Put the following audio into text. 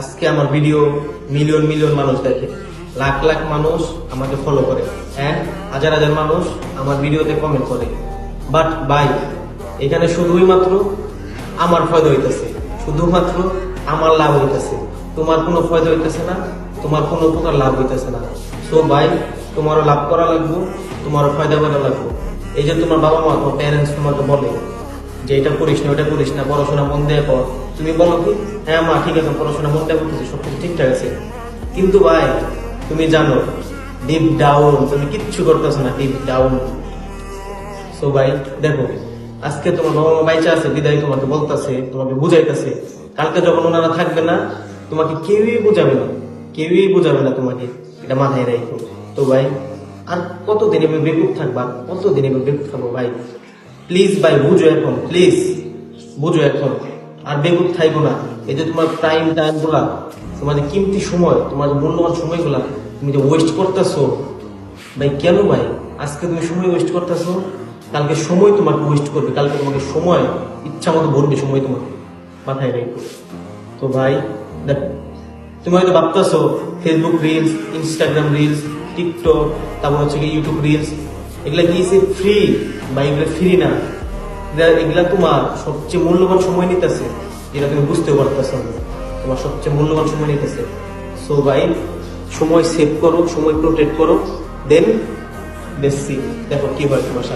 আজকে আমার video million million মানুষ দেখে। লাখ লাখ মানুষ আমাকে ফলো করে। অ্যান্ড হাজার হাজার মানুষ আমার ভিডিওতে কমেন্ট করে। বাট বাই এখানে শুধুই মাত্র আমার ফায়দা হইতেছে। শুধুমাত্র আমার লাভ হইতেছে। তোমার কোনো ফায়দা হইতেছে না, তোমার কোনো প্রকার লাভ হইতেছে না। সো ভাই, তোমারও লাভ করা লাগবো, তোমারও ফায়দা করা লাগবো। এই যে তোমার বাবা মা তোমার প্যারেন্টস তোমাকে বলে যে, এটা করিস না ওটা করিস না, পড়াশোনা মন দিয়ে কর তুমি বলো কি? হ্যাঁ মা, ঠিক আছে, পড়াশোনা দিয়ে করতেছি সব কিছু ঠিকঠাক আছে। কিন্তু ভাই, তুমি জানো ডিপ ডাউন তুমি কিচ্ছু করতেছো না ডিপ ডাউন সো ভাই, দেখো, আজকে তোমার বাবা মা বাইচা আছে, বিদায় তোমাকে বলতেছে, তোমাকে বুঝাইতেছে। কালকে যখন ওনারা থাকবে না, তোমাকে কেউই বুঝাবে না, কেউই বুঝাবে না তোমাকে, এটা মাথায় রাখো। তো, ভাই, আর কতদিন এভাবে বেকুব থাকবা? কতদিন এভাবে বেকুব থাকব, ভাই? প্লিজ ভাই, বুঝো এখন প্লিজ বুঝো এখন। আর বেগুন থাকব না। এই যে তোমার টাইম টাইমগুলা তোমার যে কিমতি সময় তোমার যে মূল্যবান সময়গুলা তুমি যে ওয়েস্ট করতেছো, ভাই কেন ভাই? আজকে তুমি সময় ওয়েস্ট করতেছো, কালকে সময় তোমাকে ওয়েস্ট করবে, কালকে তোমাকে সময় ইচ্ছা মতো ভরবে সময় তোমাকে, মাথায় রেখো। তো ভাই, দেখ, তুমি হয়তো ভাবতেছো Facebook reels Instagram reels TikTok তারপর হচ্ছে কি ইউটিউব রিলস এগুলা কি ফ্রি বা এগুলো ফ্রি না। এগুলা- তোমার সবচেয়ে মূল্যবান সময় নিতেছে, যেটা তুমি বুঝতে পারতেছ। তোমার সবচেয়ে মূল্যবান সময় নিতেছে সো ভাই, সময় সেভ করো, সময় প্রোটেক্ট করো দেন দেখছি দেখো কি হয় তোমার